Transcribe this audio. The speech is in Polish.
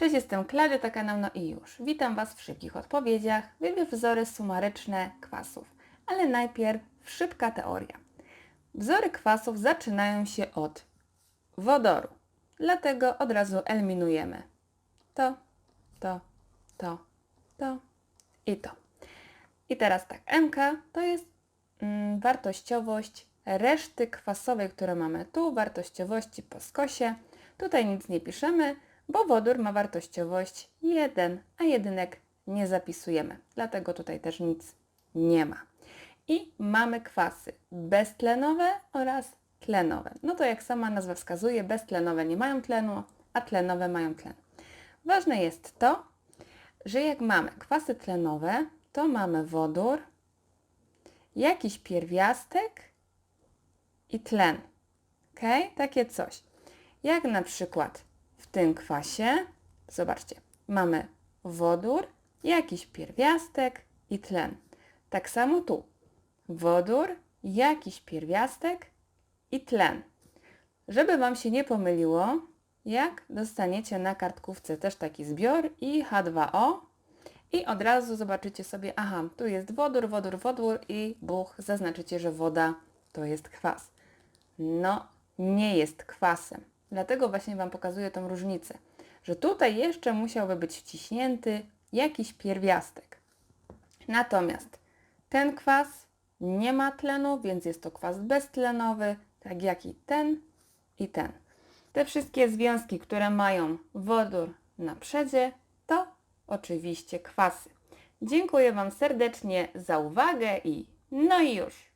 Cześć, jestem Klaudia, to kanał No i już. Witam Was w szybkich odpowiedziach. Wybierz wzory sumaryczne kwasów. Ale najpierw szybka teoria. Wzory kwasów zaczynają się od wodoru. Dlatego od razu eliminujemy to, to, to, to i to. I teraz tak, MK to jest mm, wartościowość reszty kwasowej, które mamy tu, wartościowości po skosie. Tutaj nic nie piszemy, bo wodór ma wartościowość 1, a jedynek nie zapisujemy. Dlatego tutaj też nic nie ma. I mamy kwasy beztlenowe oraz tlenowe. No to jak sama nazwa wskazuje, beztlenowe nie mają tlenu, a tlenowe mają tlen. Ważne jest to, że jak mamy kwasy tlenowe, to mamy wodór, jakiś pierwiastek i tlen. Ok? Takie coś. Jak na przykład tym kwasie, zobaczcie, mamy wodór, jakiś pierwiastek i tlen. Tak samo tu. Wodór, jakiś pierwiastek i tlen. Żeby Wam się nie pomyliło, jak dostaniecie na kartkówce też taki zbiór i H2O i od razu zobaczycie sobie, aha, tu jest wodór, wodór, wodór i buch, zaznaczycie, że woda to jest kwas. No, nie jest kwasem. Dlatego właśnie Wam pokazuję tą różnicę, że tutaj jeszcze musiałby być wciśnięty jakiś pierwiastek. Natomiast ten kwas nie ma tlenu, więc jest to kwas beztlenowy, tak jak i ten i ten. Te wszystkie związki, które mają wodór na przedzie, to oczywiście kwasy. Dziękuję Wam serdecznie za uwagę i no i już.